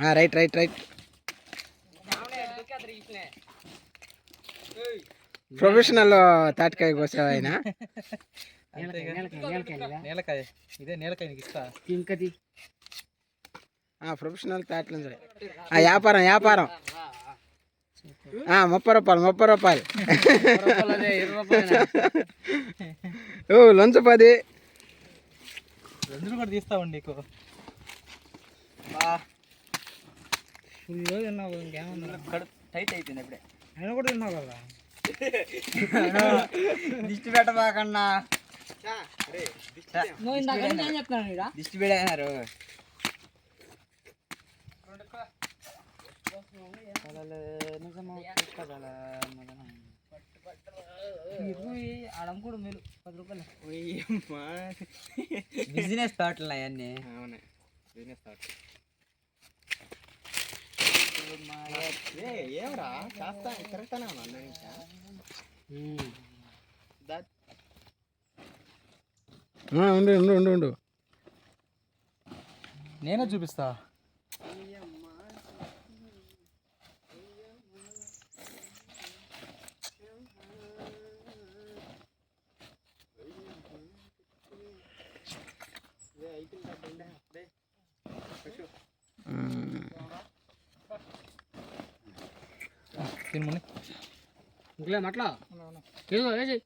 Right right right professional తాటికాయ కోసావు ఆయన? నేలకాయ ఇదే నేలకాయ నీకు ఇస్తా. ఇంకది? ప్రొఫెషనల్ తాట్ల ఆ వ్యాపారం వ్యాపారం. ఆ, ముప్పై రూపాయలు ముప్పై రూపాయలు. ఓ లంచ్ పది. రెండు కూడా తీస్తామండి నీకు. ఫుల్ తిన్నావు ఇంకేమన్నా టైట్ అయిపోయింది అప్పుడే ఆయన కూడా తిన్నావు కదా? దిష్టి పెట్టబాకన్నా. నువ్వు ఇందాక నేను చెప్తాను ఇక్కడ దిష్టి పెడన్నారు ఆడంకూడు మేలు పది రూపాయలు. బిజినెస్ థాట్లు అవన్నీ అవునే బిజినెస్ తాట్ ఏమరా? కాస్త తిరుగుతానే ఉన్నా ఇంకా. ఉండు ఉండు ఉండు ఉండు. నేనే చూపిస్తా. తినమని ఇంట్లో అట్లా ఏదో వేసి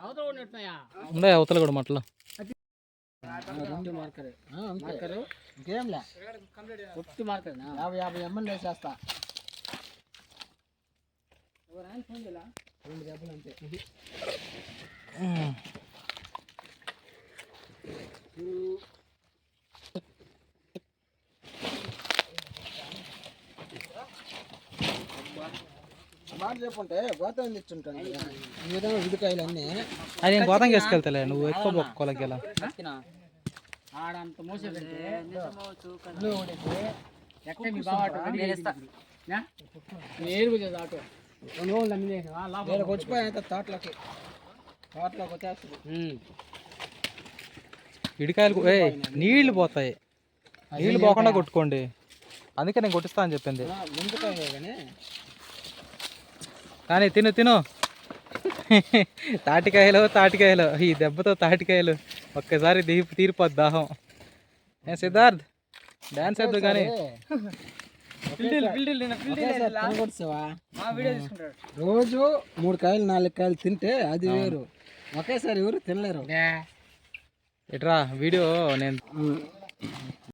అవతల ఉన్నట్టున్నాయా ఉండే అవతల కూడా మట్ల? రెండు మార్కర్. మార్కరు? ఇంకేంలే? ఫిఫ్టీ మార్కర్ యాభై యాభై ఎంఎల్ వేసేస్తా. రెండు దెబ్బలు అంతే. అది నేను గోతంగా వేసుకెళ్తాలే నువ్వు ఎక్కువ బొక్కోలకి ఎలా ఆడంత ఎక్కడ మీ ఆటో రెండు రోజులు నేను తోటలోకి తోటలోకి వచ్చేస్తుంది. ఇడికాయలు ఏ నీళ్ళు పోతాయి. నీళ్ళు పోకుండా కొట్టుకోండి. అందుకే నేను కొట్టిస్తా అని చెప్పింది. కానీ తిను తిను. తాటికాయలు తాటికాయలు. ఈ దెబ్బతో తాటికాయలు. ఒక్కసారి దీపు తీరిపోద్ది దాహం. ఏ సిద్ధార్థ్ డాన్స్ వేద్దు కానీ. రోజు మూడు కాయలు నాలుగు కాయలు తింటే అది వేరు. ఒకేసారి ఎవరు తినలేరు. ఇట్రా వీడియో నేను